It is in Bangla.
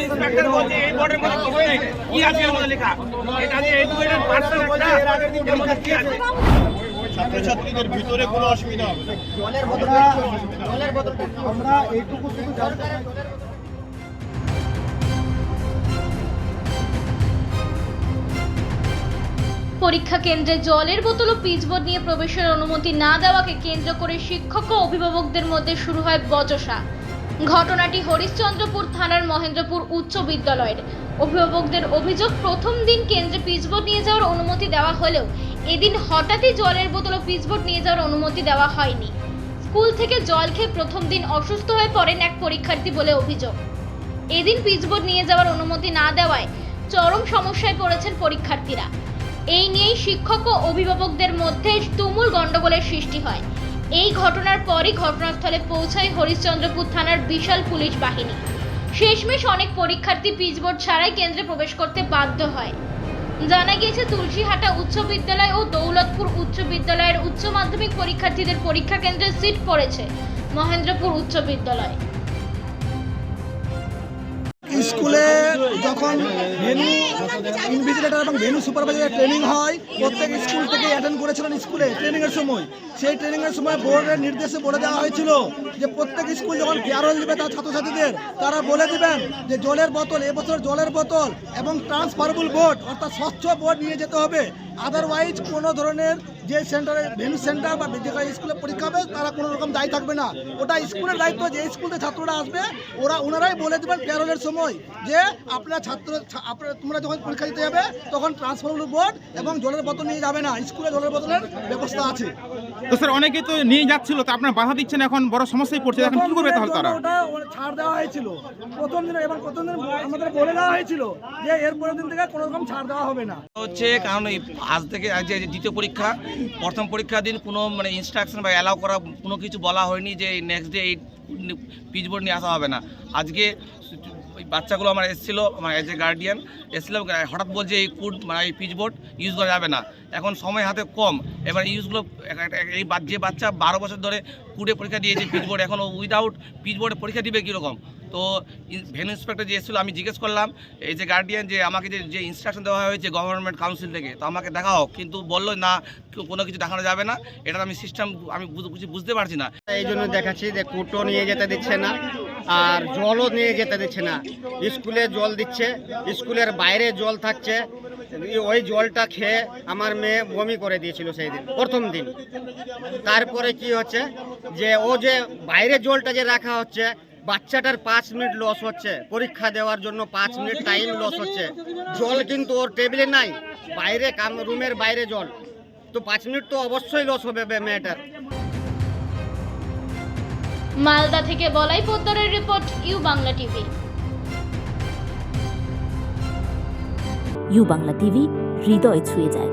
ইন্সপেক্টর বলছে এই বোর্ডের মধ্যে কিছু নেই কি আছে এর মধ্যে লেখা এটা যে এডুকেটেড পার্সন একটা এর মধ্যে কি আছে ছাত্রছাত্রীদের ভিতরে কোনো অসুবিধা হবে আমরা এইটুকু শুধু জানতে পরীক্ষা কেন্দ্রে জলের বোতল ও পিচবোর্ড নিয়ে প্রবেশের অনুমতি না দেওয়াকে কেন্দ্র করে শিক্ষক ও অভিভাবকদের মধ্যে শুরু হয় বচসা। ঘটনাটি হরিশ্চন্দ্রপুর থানার মহেন্দ্রপুর উচ্চ বিদ্যালয়ের। অভিভাবকদের অভিযোগ, প্রথম দিন কেন্দ্রে পিচবোর্ড নিয়ে যাওয়ার অনুমতি দেওয়া হলেও এদিন হঠাৎই জলের বোতল ও পিচবোর্ড নিয়ে যাওয়ার অনুমতি দেওয়া হয়নি। স্কুল থেকে জল খেয়ে প্রথম দিন অসুস্থ হয়ে পড়েন এক পরীক্ষার্থী বলে অভিযোগ। এদিন পিচবোর্ড নিয়ে যাওয়ার অনুমতি না দেওয়ায় চরম সমস্যায় পড়েছেন পরীক্ষার্থীরা। এই নিয়েই শিক্ষক ও অভিভাবকদের মধ্যে তুমুল গণ্ডগোলের সৃষ্টি হয়। এই ঘটনার পরই ঘটনাস্থলে পৌঁছায় হরিশ্চন্দ্রপুর থানার বিশাল পুলিশ বাহিনী। শেষমেশ অনেক পরীক্ষার্থী পিচবোর্ড ছাড়াই কেন্দ্রে প্রবেশ করতে বাধ্য হয়। জানা গিয়েছে, তুলসীহাটা উচ্চ বিদ্যালয় ও দৌলতপুর উচ্চ বিদ্যালয়ের উচ্চ মাধ্যমিক পরীক্ষার্থীদের পরীক্ষা কেন্দ্রে সিট পড়েছে মহেন্দ্রপুর উচ্চ বিদ্যালয়। স্কুলে যখন ভেনু, ইনভিজিলেটর এবং ভেনু সুপারভাইজারের ট্রেনিং হয়, প্রত্যেক স্কুল থেকে অ্যাটেন্ড করেছিলেন স্কুলে ট্রেনিংয়ের সময়। সেই ট্রেনিংয়ের সময় বোর্ডের নির্দেশে বলে দেওয়া হয়েছিল যে প্রত্যেক স্কুল যখন ফেয়ারওয়েল দেবে তার ছাত্রছাত্রীদের, তারা বলে দেবেন যে জলের বোতল, এবছর জলের বোতল এবং ট্রান্সফারেবল বোর্ড অর্থাৎ স্বচ্ছ বোর্ড নিয়ে যেতে হবে। আদারওয়াইজ কোনো ধরনের যে সেন্টারে ভেনু সেন্টার বা যেখানে স্কুলে পরীক্ষা হবে তারা কোনো রকম দায়ী থাকবে না। ওটা স্কুলের দায়িত্ব যে স্কুলে ছাত্ররা আসবে ওরা ওনারাই বলে দেবেন প্যারোলের সময় যে আপনার ছাত্র আপনারা তোমরা যখন পরীক্ষা দিতে যাবে তখন ট্রান্সফারেবল বোর্ড এবং জলের বোতল নিয়ে যাবে না স্কুলে জলের বোতলের ব্যবস্থা আছে। তো স্যার অনেকে তো নিয়ে যাচ্ছিল তো আপনার বাধা দিচ্ছেন এখন বড় সমস্যায় পড়ছে এখন কি করবে তাহলে তারা? ওটা ওটা ছাড় দেওয়া হয়েছিল। প্রথম দিন এবং প্রথম দিন আমাদের বলে দেওয়া হয়েছিল যে এর পরের দিন থেকে কোনো রকম ছাড় দেওয়া হবে না। হচ্ছে কারণ আজ থেকে আজ যে দ্বিতীয় পরীক্ষা প্রথম পরীক্ষার দিন কোনো মানে ইনস্ট্রাকশন বা অ্যালাউ করা কোনো কিছু বলা হয়নি যে নেক্সট ডে এই পিচবোর্ড নিয়ে আসা হবে না। আজকে ওই বাচ্চাগুলো আমার এসেছিল, আমার এজ এ গার্ডিয়ান এসেছিল হঠাৎ বলছে এই ফুড মানে এই পিচবোর্ড ইউজ করা যাবে না। এখন সময় হাতে কম। এবার ইউজগুলো এই যে বাচ্চা বারো বছর ধরে কুড়ে পরীক্ষা দিয়েছে পিচবোর্ড এখন উইদাউট পিচবোর্ডে পরীক্ষা দিবে কীরকম? তো ভেন ইন্সপেক্টর যে এসেছিল, আমি জিজ্ঞেস করলাম, এই যে গার্ডিয়ান যে আমাকে যে যে ইনস্ট্রাকশন দেওয়া হয়েছে গভর্নমেন্ট কাউন্সিল থেকে, তো আমাকে দেখা হোক কিন্তু বলল না কোনো কিছু দেখানো যাবে না এটা আমি সিস্টেম আমি বুঝতে পারছি না। এই জন্য দেখাচ্ছি যে কুটো নিয়ে যেতে দিচ্ছে না, আর জলও নিয়ে যেতে দিচ্ছে না। স্কুলে জল দিচ্ছে, স্কুলের বাইরে জল থাকছে, ওই জলটা খেয়ে আমার মেয়ে বমি করে দিয়েছিল সেই দিন প্রথম দিন। তারপরে কি হচ্ছে, যে ও যে বাইরে জলটা যে রাখা হচ্ছে বাচ্চাটার পাঁচ মিনিট লস হচ্ছে। পরীক্ষা দেওয়ার জন্য পাঁচ মিনিট টাইম লস হচ্ছে। জল কিন্তু ওর টেবিলে নাই। বাইরে কাম রুমের বাইরে জল। তো পাঁচ মিনিট তো অবশ্যই লস হবে মেয়েটার। মালদা থেকে Balai পোদ্দারের report U Bangla TV. U Bangla TV হৃদয় ছুঁয়ে যায়।